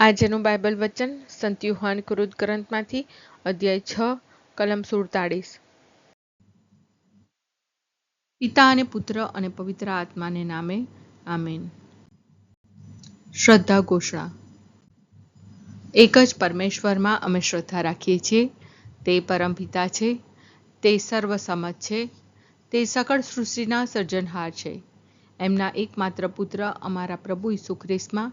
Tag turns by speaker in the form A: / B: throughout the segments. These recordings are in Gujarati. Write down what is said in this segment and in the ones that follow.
A: આજનું બાઇબલ વચન સંત યુહાન કૃત ગ્રંથમાંથી અધ્યાય છ, કલમ સુડતાળીસ. પિતા અને પુત્ર અને પવિત્ર આત્માને નામે, આમેન. શ્રદ્ધા ઘોષણા. એક જ પરમેશ્વરમાં અમે શ્રદ્ધા રાખીએ છીએ, તે પરમપિતા છે, તે સર્વસમત છે, તે સકળ સૃષ્ટિના સર્જનહાર છે. એમના એકમાત્ર પુત્ર અમારા પ્રભુ ઈસુ ખ્રિસ્તમાં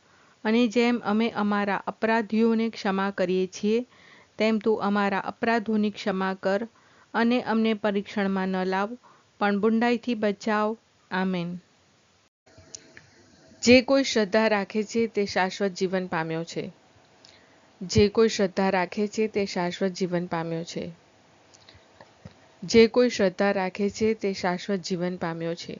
A: અને જેમ અમે અમારા અપરાધીઓને ક્ષમા કરીએ છીએ, તેમ તું અમારા અપરાધોની ક્ષમા કર અને અમને પરીક્ષણમાં ન લાવ, પણ બુંડાઈથી બચાવ. આમેન. જે કોઈ શ્રદ્ધા રાખે છે તે શાશ્વત જીવન પામ્યો છે. જે કોઈ શ્રદ્ધા રાખે છે તે શાશ્વત જીવન પામ્યો છે. જે કોઈ શ્રદ્ધા રાખે છે તે શાશ્વત જીવન પામ્યો છે.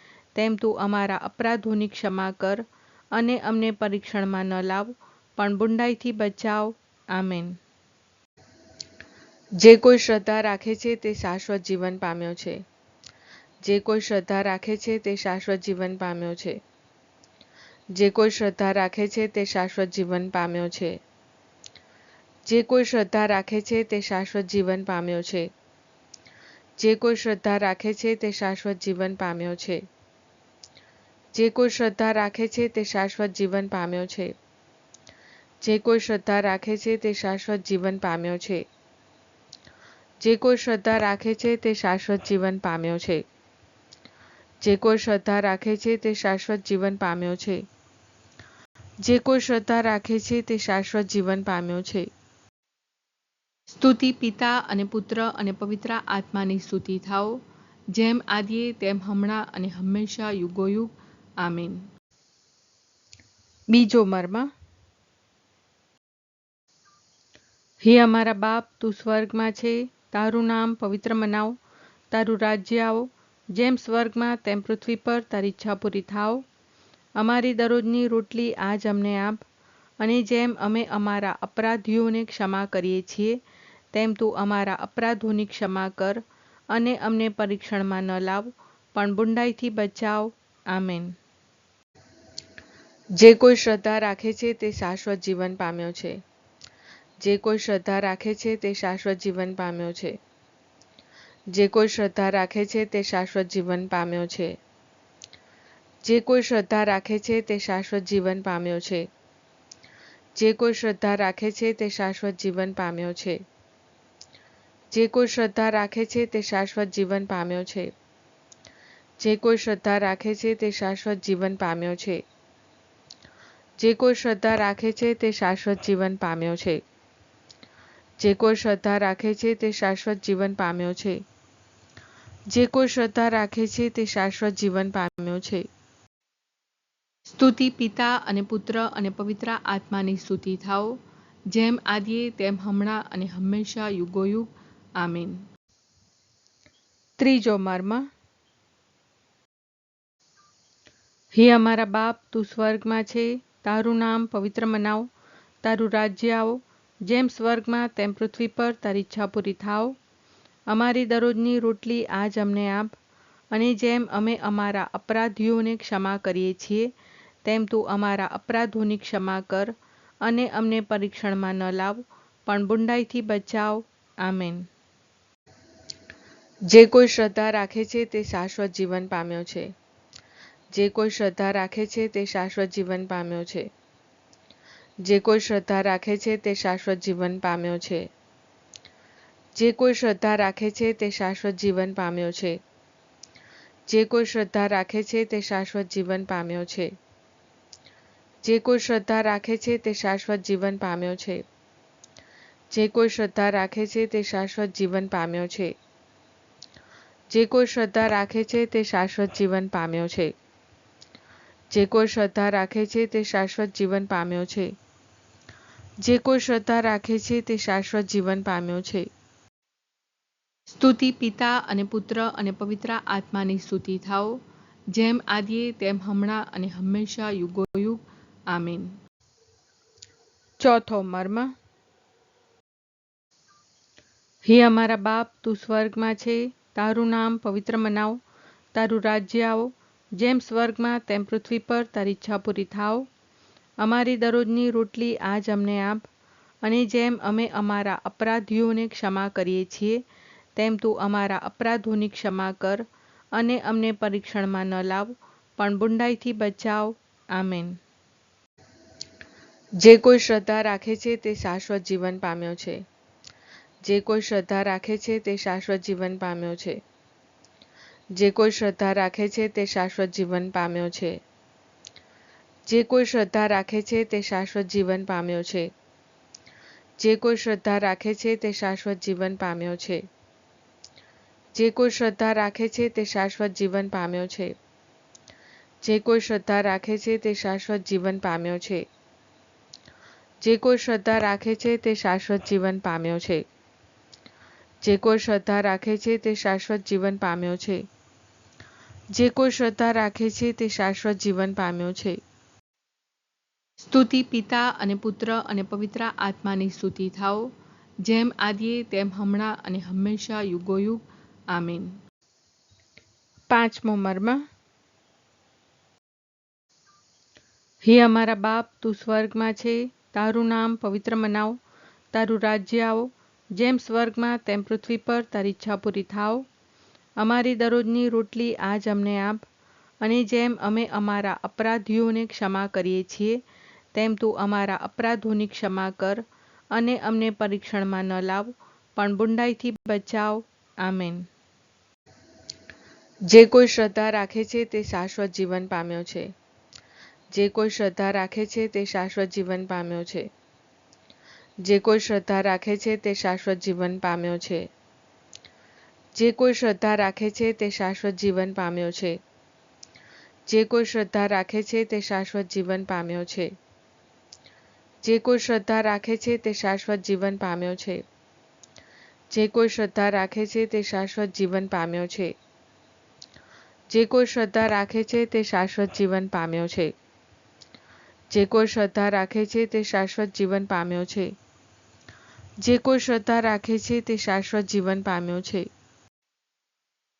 A: તેમ તું અમારા અપરાધોની ક્ષમા કર અને અમને પરીક્ષણમાં ન લાવ, પણ બુંડાઈથી બચાવ. આમેન. જે કોઈ શ્રદ્ધા રાખે છે તે શાશ્વત જીવન પામ્યો છે. જે કોઈ શ્રદ્ધા રાખે છે તે શાશ્વત જીવન પામ્યો છે. જે કોઈ શ્રદ્ધા રાખે છે તે શાશ્વત જીવન પામ્યો છે. જે કોઈ શ્રદ્ધા રાખે છે તે શાશ્વત જીવન પામ્યો છે. જે કોઈ શ્રદ્ધા રાખે છે તે શાશ્વત જીવન પામ્યો છે. જે કોઈ શ્રદ્ધા રાખે છે તે શાશ્વત જીવન પામ્યો છે. જે કોઈ શ્રદ્ધા રાખે છે તે શાશ્વત જીવન પામ્યો છે. જે કોઈ શ્રદ્ધા રાખે છે તે શાશ્વત જીવન પામ્યો છે. જે કોઈ શ્રદ્ધા રાખે છે તે શાશ્વત જીવન પામ્યો છે. જે કોઈ શ્રદ્ધા રાખે છે તે શાશ્વત જીવન પામ્યો છે. સ્તુતિ પિતા અને પુત્ર અને પવિત્ર આત્માની સ્તુતિ થાઓ. જેમ આદિએ, તેમ હમણાં અને હંમેશા યુગોયુગ આમીન. બીજો મર્મ. હે અમારા બાપ, તું સ્વર્ગમાં છે, તારું નામ પવિત્ર મનાવો, તારું રાજ્ય આવો, જેમ સ્વર્ગમાં તેમ પૃથ્વી પર તારી ઈચ્છા પૂરી થાવ અમારી દરરોજની રોટલી આજ અમને આપ, અને જેમ અમે અમારા અપરાધીઓને ક્ષમા કરીએ છીએ, તેમ તું અમારા અપરાધોની ક્ષમા કર, અને અમને પરીક્ષણમાં ન લાવ, પણ બુંડાઈથી બચાવ. આમેન. જે કોઈ શ્રદ્ધા રાખે છે તે શાશ્વત જીવન પામ્યો છે. જે કોઈ શ્રદ્ધા રાખે છે તે શાશ્વત જીવન પામ્યો છે. જે કોઈ શ્રદ્ધા રાખે છે તે શાશ્વત જીવન પામ્યો છે. જે કોઈ શ્રદ્ધા રાખે છે તે શાશ્વત જીવન પામ્યો છે. જે કોઈ શ્રદ્ધા રાખે છે તે શાશ્વત જીવન પામ્યો છે. જે કોઈ શ્રદ્ધા રાખે છે તે શાશ્વત જીવન પામ્યો છે. જે કોઈ શ્રદ્ધા રાખે છે તે શાશ્વત જીવન પામ્યો છે. જે કોઈ શ્રદ્ધા રાખે છે તે શાશ્વત જીવન પામ્યો છે. જે કોઈ શ્રદ્ધા રાખે છે તે શાશ્વત જીવન પામ્યો છે. જે કોઈ શ્રદ્ધા રાખે છે તે શાશ્વત જીવન પામ્યો છે. સ્તુતિ પિતા અને પુત્ર અને પવિત્ર આત્માની સ્તુતિ થાઓ. જેમ આદિએ તેમ હમણાં અને હંમેશા યુગોયુગ. આમીન. ત્રીજો મર્મ. હે અમારા બાપ તું સ્વર્ગમાં છે. તારું નામ પવિત્ર મનાવ, તારું રાજ્ય આવો, જેમ સ્વર્ગમાં તેમ પૃથ્વી પર તારી ઈચ્છા પૂરી થાવ અમારી દરરોજની રોટલી આજ અમને આપ, અને જેમ અમે અમારા અપરાધીઓને ક્ષમા કરીએ છીએ, તેમ તું અમારા અપરાધોની ક્ષમા કર, અને અમને પરીક્ષણમાં ન લાવ, પણ બુંડાઈથી બચાવ. આમેન. જે કોઈ શ્રદ્ધા રાખે છે તે શાશ્વત જીવન પામ્યો છે. જે કોઈ શ્રદ્ધા રાખે છે તે શાશ્વત જીવન પામ્યો છે. જે કોઈ શ્રદ્ધા રાખે છે તે શાશ્વત જીવન પામ્યો છે. જે કોઈ શ્રદ્ધા રાખે છે તે શાશ્વત જીવન પામ્યો છે. જે કોઈ શ્રદ્ધા રાખે છે તે શાશ્વત જીવન પામ્યો છે. જે કોઈ શ્રદ્ધા રાખે છે તે શાશ્વત જીવન પામ્યો છે. જે કોઈ શ્રદ્ધા રાખે છે તે શાશ્વત જીવન પામ્યો છે. જે કોઈ શ્રદ્ધા રાખે છે તે શાશ્વત જીવન પામ્યો છે. જે કોઈ શ્રદ્ધા રાખે છે તે શાશ્વત જીવન પામ્યો છે. જે કોઈ શ્રદ્ધા રાખે છે તે શાશ્વત જીવન પામ્યો છે. સ્તુતિ પિતા અને પુત્ર અને પવિત્ર આત્માની સ્તુતિ થાઓ. જેમ આદિએ તેમ હમણાં અને હંમેશા યુગોયુગ. આમીન. ચોથો મર્મ. હે અમારા બાપ તું સ્વર્ગમાં છે. તારું નામ પવિત્ર મનાવ. તારું રાજ્ય આવો. જેમ સ્વર્ગમાં તેમ પૃથ્વી પર તારી ઈચ્છા પૂરી થાવ અમારી દરરોજની રોટલી આજ અમને આપ. અને જેમ અમે અમારા અપરાધીઓને ક્ષમા કરીએ છીએ, તેમ તું અમારા અપરાધોની ક્ષમા કર અને અમને પરીક્ષણમાં ન લાવ, પણ બુંડાઈથી બચાવ. આમેન. જે કોઈ શ્રદ્ધા રાખે છે તે શાશ્વત જીવન પામ્યો છે. જે કોઈ શ્રદ્ધા રાખે છે તે શાશ્વત જીવન પામ્યો છે. જે કોઈ શ્રદ્ધા રાખે છે તે શાશ્વત જીવન પામ્યો છે. જે કોઈ શ્રદ્ધા રાખે છે તે શાશ્વત જીવન પામ્યો છે. જે કોઈ શ્રદ્ધા રાખે છે તે શાશ્વત જીવન પામ્યો છે. જે કોઈ શ્રદ્ધા રાખે છે તે શાશ્વત જીવન પામ્યો છે. જે કોઈ શ્રદ્ધા રાખે છે તે શાશ્વત જીવન પામ્યો છે. જે કોઈ શ્રદ્ધા રાખે છે તે શાશ્વત જીવન પામ્યો છે. જે કોઈ શ્રદ્ધા રાખે છે તે શાશ્વત જીવન પામ્યો છે. જે કોઈ શ્રદ્ધા રાખે છે તે શાશ્વત જીવન પામ્યો છે. સ્તુતિ પિતા અને પુત્ર અને પવિત્ર આત્માની સ્તુતિ થાઓ. જેમ આદિએ, તેમ હમણાં અને હંમેશા યુગોયુગ. આમીન. પાંચમો મર્મ. હે અમારા બાપ, તું સ્વર્ગમાં છે. તારું નામ પવિત્ર મનાવ. તારું રાજ્ય આવો. જેમ સ્વર્ગમાં, તેમ પૃથ્વી પર તારી ઈચ્છા પૂરી થાવ અમારી દરરોજની રોટલી આજ અમને આપ અને જેમ અમે અમારા અપરાધીઓને ક્ષમા કરીએ છીએ, તેમ તું અમારા અપરાધોની ક્ષમા કર અને અમને પરીક્ષણમાં ન લાવ, પણ બુંડાઈથી બચાવ. આમેન. જે કોઈ શ્રદ્ધા રાખે છે તે શાશ્વત જીવન પામ્યો છે. જે કોઈ શ્રદ્ધા રાખે છે તે શાશ્વત જીવન પામ્યો છે. જે કોઈ શ્રદ્ધા રાખે છે તે શાશ્વત જીવન પામ્યો છે. જે કોઈ શ્રદ્ધા રાખે છે તે શાશ્વત જીવન પામ્યો છે. જે કોઈ શ્રદ્ધા રાખે છે તે શાશ્વત જીવન પામ્યો છે. જે કોઈ શ્રદ્ધા રાખે છે તે શાશ્વત જીવન પામ્યો છે. જે કોઈ શ્રદ્ધા રાખે છે તે શાશ્વત જીવન પામ્યો છે. જે કોઈ શ્રદ્ધા રાખે છે તે શાશ્વત જીવન પામ્યો છે. જે કોઈ શ્રદ્ધા રાખે છે તે શાશ્વત જીવન પામ્યો છે. જે કોઈ શ્રદ્ધા રાખે છે તે શાશ્વત જીવન પામ્યો છે.